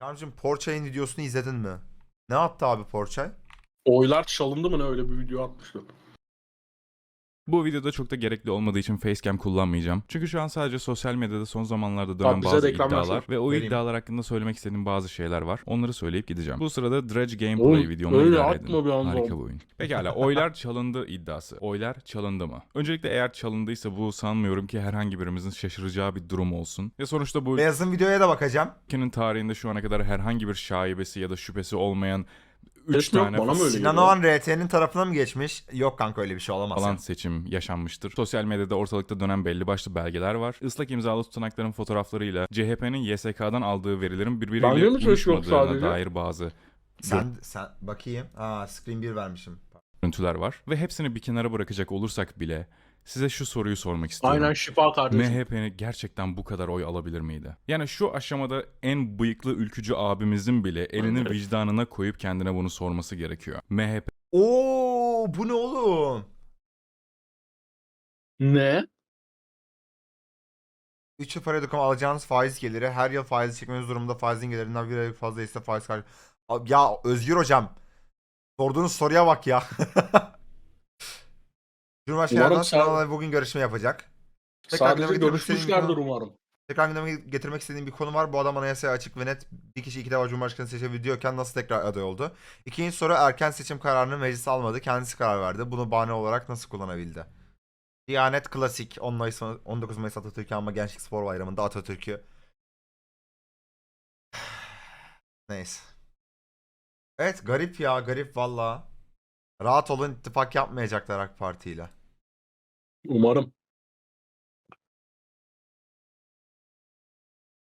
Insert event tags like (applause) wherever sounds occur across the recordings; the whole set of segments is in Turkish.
Kancım Porçay'ın videosunu izledin mi? Ne attı abi Porçay? Oylar çalındı mı ne öyle bir video atmıştı. Bu videoda çok da gerekli olmadığı için facecam kullanmayacağım. Çünkü şu an sadece sosyal medyada son zamanlarda dönen bazı iddialar ve o Vereyim. iddialar hakkında söylemek istediğim bazı şeyler var. Onları söyleyip gideceğim. Bu sırada Dredge Gameplay Oğlum, videomla öyle idare atma edin. bir anda. Harika bir oyun. Pekala oylar çalındı iddiası. Oylar çalındı mı? Öncelikle eğer çalındıysa bu sanmıyorum ki herhangi birimizin şaşıracağı bir durum olsun. Ve sonuçta bu Beyaz'ın videoya da bakacağım. ülkenin tarihinde şu ana kadar herhangi bir şaibesi ya da şüphesi olmayan 3 Ses mi yok? tane Bana mı öyle Sinan geliyor? Oğan RT'nin tarafına mı geçmiş? Yok kanka öyle bir şey olamaz. falan ya. seçim yaşanmıştır. Sosyal medyada ortalıkta dönen belli başlı belgeler var. Islak imzalı tutanakların fotoğraflarıyla CHP'nin YSK'dan aldığı verilerin birbiriyle ses yok uyuşmadığına sadece? dair bazı Sen, sen bakayım. Aa screen 1 vermişim. görüntüler var. Ve hepsini bir kenara bırakacak olursak bile size şu soruyu sormak istiyorum. Aynen şifa kardeşim. MHP'nin gerçekten bu kadar oy alabilir miydi? Yani şu aşamada en bıyıklı ülkücü abimizin bile elini Evet. vicdanına koyup kendine bunu sorması gerekiyor. MHP Oo bu ne oğlum? Ne? 3 yıl para ödekama alacağınız faiz geliri her yıl faiz çekmeniz durumunda faizin gelirinden bir aylık fazla ise faiz kar... Abi Ya Özgür hocam. Sorduğunuz soruya bak ya. (laughs) Cumhurbaşkanı Erdoğan sağ- Sinan'la bugün görüşme yapacak. Tekrar Sadece gündeme getirmek istediğim görüşmüşlerdir umarım. Tekrar gündeme getirmek istediğim bir konu var. Bu adam anayasaya açık ve net bir kişi iki defa Cumhurbaşkanı seçebiliyorken nasıl tekrar aday oldu? İkinci soru erken seçim kararını meclis almadı. Kendisi karar verdi. Bunu bahane olarak nasıl kullanabildi? Diyanet Klasik 10 Mayıs, 19 Mayıs Atatürk'ü ama Gençlik Spor Bayramı'nda Atatürk'ü. (sighs) Neyse. Evet garip ya garip valla. Rahat olun ittifak yapmayacaklar AK Parti ile. Umarım.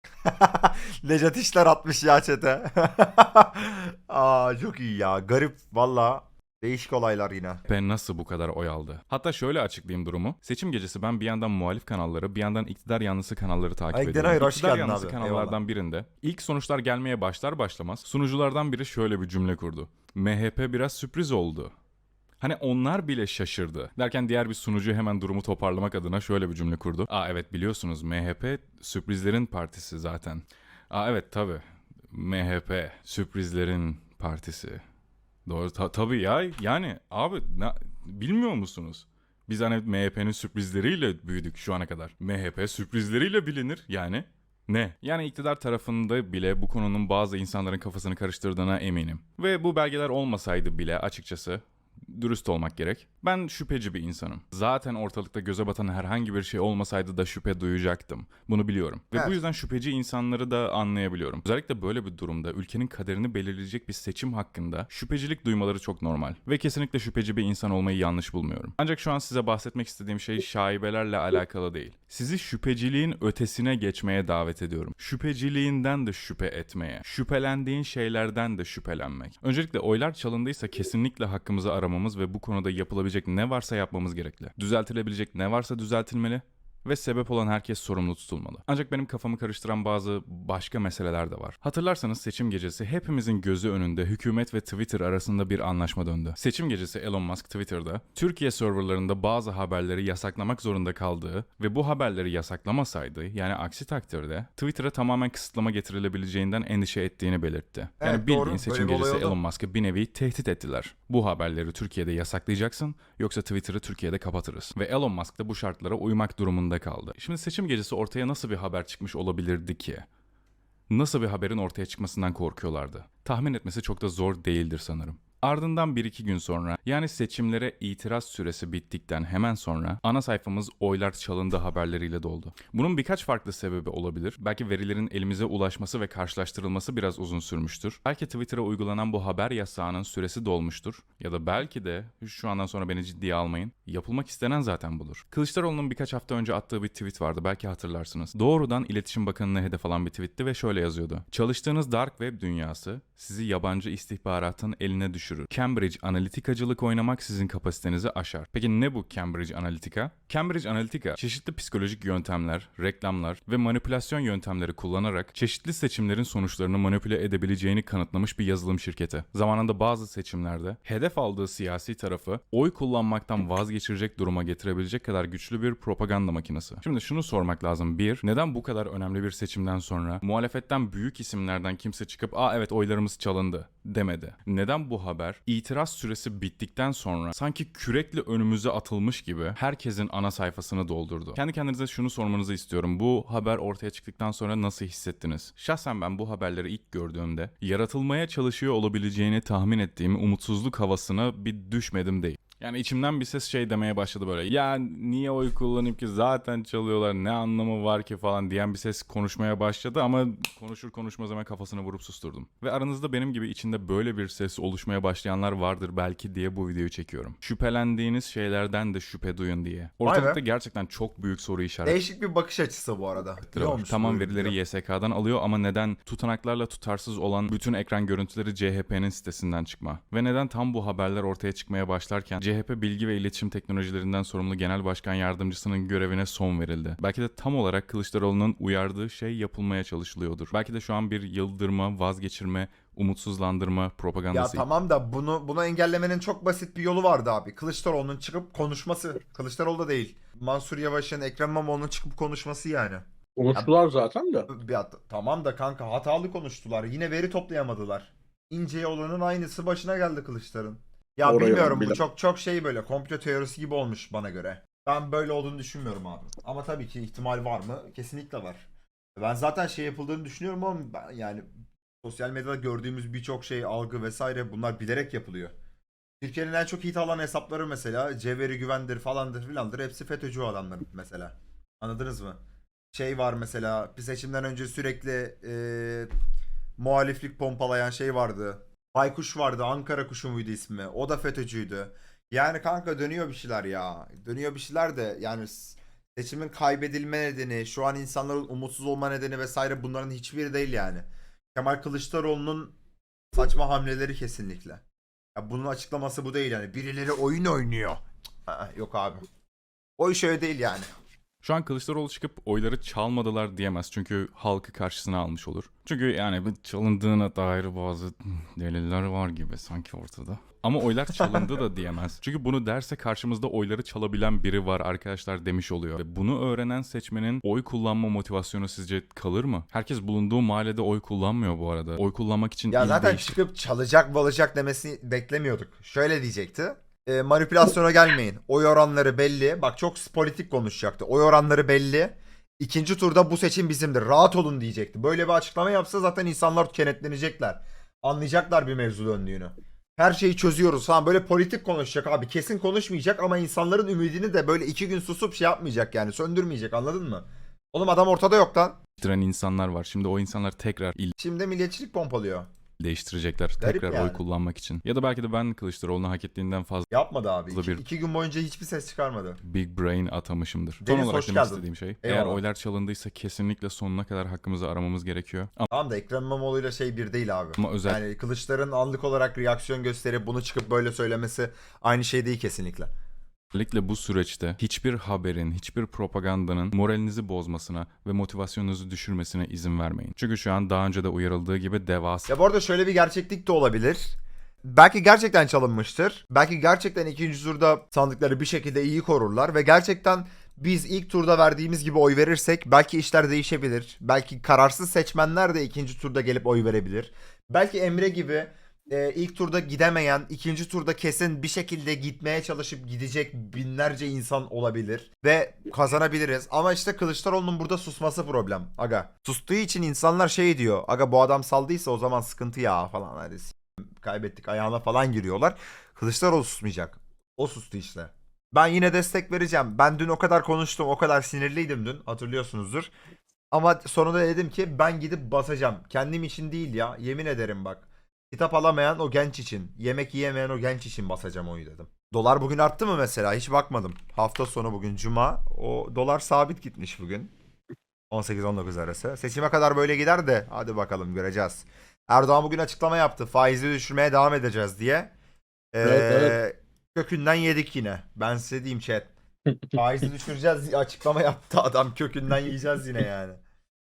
(laughs) Necat işler atmış ya çete. (laughs) Aa çok iyi ya. Garip valla. Değişik olaylar yine. MHP nasıl bu kadar oy aldı? Hatta şöyle açıklayayım durumu. Seçim gecesi ben bir yandan muhalif kanalları, bir yandan iktidar yanlısı kanalları takip Ay, ediyorum. Denay, hoş iktidar geldin yanlısı abi. kanallardan birinde ilk sonuçlar gelmeye başlar başlamaz sunuculardan biri şöyle bir cümle kurdu. MHP biraz sürpriz oldu. Hani onlar bile şaşırdı. Derken diğer bir sunucu hemen durumu toparlamak adına şöyle bir cümle kurdu. Aa evet biliyorsunuz MHP sürprizlerin partisi zaten. Aa evet tabi. MHP sürprizlerin partisi. Doğru ta- tabii ya yani abi na- bilmiyor musunuz? Biz hani MHP'nin sürprizleriyle büyüdük şu ana kadar. MHP sürprizleriyle bilinir yani. Ne? Yani iktidar tarafında bile bu konunun bazı insanların kafasını karıştırdığına eminim. Ve bu belgeler olmasaydı bile açıkçası dürüst olmak gerek. Ben şüpheci bir insanım. Zaten ortalıkta göze batan herhangi bir şey olmasaydı da şüphe duyacaktım. Bunu biliyorum. Ve Evet. bu yüzden şüpheci insanları da anlayabiliyorum. Özellikle böyle bir durumda ülkenin kaderini belirleyecek bir seçim hakkında şüphecilik duymaları çok normal. Ve kesinlikle şüpheci bir insan olmayı yanlış bulmuyorum. Ancak şu an size bahsetmek istediğim şey şaibelerle alakalı değil. Sizi şüpheciliğin ötesine geçmeye davet ediyorum. Şüpheciliğinden de şüphe etmeye, şüphelendiğin şeylerden de şüphelenmek. Öncelikle oylar çalındıysa kesinlikle hakkımızı aramamız ve bu konuda yapılabilecek ne varsa yapmamız gerekli. Düzeltilebilecek ne varsa düzeltilmeli ve sebep olan herkes sorumlu tutulmalı. Ancak benim kafamı karıştıran bazı başka meseleler de var. Hatırlarsanız seçim gecesi hepimizin gözü önünde hükümet ve Twitter arasında bir anlaşma döndü. Seçim gecesi Elon Musk Twitter'da Türkiye serverlarında bazı haberleri yasaklamak zorunda kaldığı ve bu haberleri yasaklamasaydı yani aksi takdirde Twitter'a tamamen kısıtlama getirilebileceğinden endişe ettiğini belirtti. Yani Evet, bildiğin doğru. seçim Böyle gecesi. Elon Musk'ı bir nevi tehdit ettiler. Bu haberleri Türkiye'de yasaklayacaksın yoksa Twitter'ı Türkiye'de kapatırız. Ve Elon Musk da bu şartlara uymak durumunda kaldı. Şimdi seçim gecesi ortaya nasıl bir haber çıkmış olabilirdi ki? Nasıl bir haberin ortaya çıkmasından korkuyorlardı? Tahmin etmesi çok da zor değildir sanırım. Ardından bir iki gün sonra yani seçimlere itiraz süresi bittikten hemen sonra ana sayfamız oylar çalındı haberleriyle doldu. Bunun birkaç farklı sebebi olabilir. Belki verilerin elimize ulaşması ve karşılaştırılması biraz uzun sürmüştür. Belki Twitter'a uygulanan bu haber yasağının süresi dolmuştur. Ya da belki de şu andan sonra beni ciddiye almayın. Yapılmak istenen zaten budur. Kılıçdaroğlu'nun birkaç hafta önce attığı bir tweet vardı belki hatırlarsınız. Doğrudan İletişim Bakanı'na hedef alan bir tweetti ve şöyle yazıyordu. Çalıştığınız dark web dünyası sizi yabancı istihbaratın eline düşürmeye düşürür. Cambridge Analyticacılık oynamak sizin kapasitenizi aşar. Peki ne bu Cambridge Analytica? Cambridge Analytica çeşitli psikolojik yöntemler, reklamlar ve manipülasyon yöntemleri kullanarak çeşitli seçimlerin sonuçlarını manipüle edebileceğini kanıtlamış bir yazılım şirketi. Zamanında bazı seçimlerde hedef aldığı siyasi tarafı oy kullanmaktan vazgeçirecek duruma getirebilecek kadar güçlü bir propaganda makinesi. Şimdi şunu sormak lazım. Bir, neden bu kadar önemli bir seçimden sonra muhalefetten büyük isimlerden kimse çıkıp ''Aa evet oylarımız çalındı'' demedi. Neden bu haber itiraz süresi bittikten sonra sanki kürekle önümüze atılmış gibi herkesin ana sayfasını doldurdu? Kendi kendinize şunu sormanızı istiyorum. Bu haber ortaya çıktıktan sonra nasıl hissettiniz? Şahsen ben bu haberleri ilk gördüğümde yaratılmaya çalışıyor olabileceğini tahmin ettiğim umutsuzluk havasına bir düşmedim değil. Yani içimden bir ses şey demeye başladı böyle. Ya niye oy kullanayım ki zaten çalıyorlar ne anlamı var ki falan diyen bir ses konuşmaya başladı ama konuşur konuşmaz hemen kafasını vurup susturdum. Ve aranızda benim gibi içinde böyle bir ses oluşmaya başlayanlar vardır belki diye bu videoyu çekiyorum. Şüphelendiğiniz şeylerden de şüphe duyun diye. Ortalıkta gerçekten çok büyük soru işareti Değişik bir bakış açısı bu arada. Olmuş Tamam verileri. YSK'dan alıyor ama neden tutanaklarla tutarsız olan bütün ekran görüntüleri CHP'nin sitesinden çıkma? Ve neden tam bu haberler ortaya çıkmaya başlarken CHP Bilgi ve İletişim Teknolojilerinden sorumlu Genel Başkan Yardımcısının görevine son verildi? Belki de tam olarak Kılıçdaroğlu'nun uyardığı şey yapılmaya çalışılıyordur. Belki de şu an bir yıldırma, vazgeçirme, umutsuzlandırma Ya propagandası tamam da bunu bunu engellemenin çok basit bir yolu vardı abi. Kılıçdaroğlu'nun çıkıp konuşması. Kılıçdaroğlu da değil. Mansur Yavaş'ın, Ekrem İmamoğlu'nun çıkıp konuşması yani. Konuştular zaten de. Ya, tamam da kanka hatalı konuştular. Yine veri toplayamadılar. İnce yolunun aynısı başına geldi Kılıçların. Ya Orayı bilmiyorum bu çok çok şey böyle komplo teorisi gibi olmuş bana göre. Ben böyle olduğunu düşünmüyorum abi. Ama tabii ki ihtimal var mı? Kesinlikle var. Ben zaten şey yapıldığını düşünüyorum ama ben yani sosyal medyada gördüğümüz birçok şey, algı vesaire bunlar bilerek yapılıyor. Türkiye'nin en çok hit alan hesapları mesela Cevheri Güvendir falandır filandır hepsi FETÖ'cü adamlar mesela. Anladınız mı? Şey var mesela bir seçimden önce sürekli eee, muhaliflik pompalayan şey vardı. Baykuş vardı Ankara kuşu muydu ismi? O da FETÖ'cüydü. Yani kanka dönüyor bir şeyler ya. Dönüyor bir şeyler de yani seçimin kaybedilme nedeni, şu an insanların umutsuz olma nedeni vesaire bunların hiçbiri değil yani. Kemal Kılıçdaroğlu'nun saçma hamleleri kesinlikle. Ya bunun açıklaması bu değil yani. Birileri oyun oynuyor. Aa, yok abi. O iş öyle değil yani. Şu an Kılıçdaroğlu çıkıp oyları çalmadılar diyemez çünkü halkı karşısına almış olur. Çünkü yani bu çalındığına dair bazı deliller var gibi sanki ortada. Ama oylar çalındı da (laughs) diyemez. Çünkü bunu derse karşımızda oyları çalabilen biri var arkadaşlar demiş oluyor. Ve bunu öğrenen seçmenin oy kullanma motivasyonu sizce kalır mı? Herkes bulunduğu mahallede oy kullanmıyor bu arada. Oy kullanmak için Ya zaten değiştir- çıkıp çalacak balacak demesini beklemiyorduk. Şöyle diyecekti. E, manipülasyona gelmeyin. Oy oranları belli. Bak çok politik konuşacaktı. Oy oranları belli. İkinci turda bu seçim bizimdir. Rahat olun diyecekti. Böyle bir açıklama yapsa zaten insanlar kenetlenecekler. Anlayacaklar bir mevzu döndüğünü. Her şeyi çözüyoruz falan böyle politik konuşacak abi. Kesin konuşmayacak ama insanların ümidini de böyle iki gün susup şey yapmayacak yani. Söndürmeyecek anladın mı? Oğlum adam ortada yok lan. değiştiren insanlar var. Şimdi o insanlar tekrar il Şimdi milliyetçilik pompalıyor. Değiştirecekler. Garip tekrar oy yani. kullanmak için. Ya da belki de ben Kılıçdaroğlu'na hak ettiğinden fazla Yapmadı abi. İki, Bir- iki gün boyunca hiçbir ses çıkarmadı. Big Brain atamışımdır. Son Deniz, olarak hoş demek geldin. istediğim şey. Eğer Eyvallah. oylar çalındıysa kesinlikle sonuna kadar hakkımızı aramamız gerekiyor. Tamam da Ekrem İmamoğlu'yla şey bir değil abi. Ama özel Yani Kılıçların anlık olarak reaksiyon gösterip bunu çıkıp böyle söylemesi aynı şey değil kesinlikle. Özellikle bu süreçte hiçbir haberin, hiçbir propagandanın moralinizi bozmasına ve motivasyonunuzu düşürmesine izin vermeyin. Çünkü şu an daha önce de uyarıldığı gibi devasa Ya bu arada şöyle bir gerçeklik de olabilir. Belki gerçekten çalınmıştır. Belki gerçekten ikinci turda sandıkları bir şekilde iyi korurlar ve gerçekten biz ilk turda verdiğimiz gibi oy verirsek belki işler değişebilir. Belki kararsız seçmenler de ikinci turda gelip oy verebilir. Belki Emre gibi e, ilk turda gidemeyen, ikinci turda kesin bir şekilde gitmeye çalışıp gidecek binlerce insan olabilir ve kazanabiliriz. Ama işte Kılıçdaroğlu'nun burada susması problem. Aga. Sustuğu için insanlar şey diyor. Aga bu adam saldıysa o zaman sıkıntı ya falan. Hadi kaybettik ayağına falan giriyorlar. Kılıçdaroğlu susmayacak. O sustu işte. Ben yine destek vereceğim. Ben dün o kadar konuştum, o kadar sinirliydim dün hatırlıyorsunuzdur. Ama sonunda dedim ki ben gidip basacağım. Kendim için değil ya. Yemin ederim bak. Kitap alamayan o genç için, yemek yiyemeyen o genç için basacağım oyu dedim. Dolar bugün arttı mı mesela? Hiç bakmadım. Hafta sonu bugün cuma. O dolar sabit gitmiş bugün. 18-19 arası. Seçime kadar böyle gider de hadi bakalım göreceğiz. Erdoğan bugün açıklama yaptı. Faizi düşürmeye devam edeceğiz diye. Ee, Evet, evet. Kökünden yedik yine. Ben size diyeyim chat. (laughs) Faizi düşüreceğiz açıklama yaptı adam. Kökünden yiyeceğiz yine yani.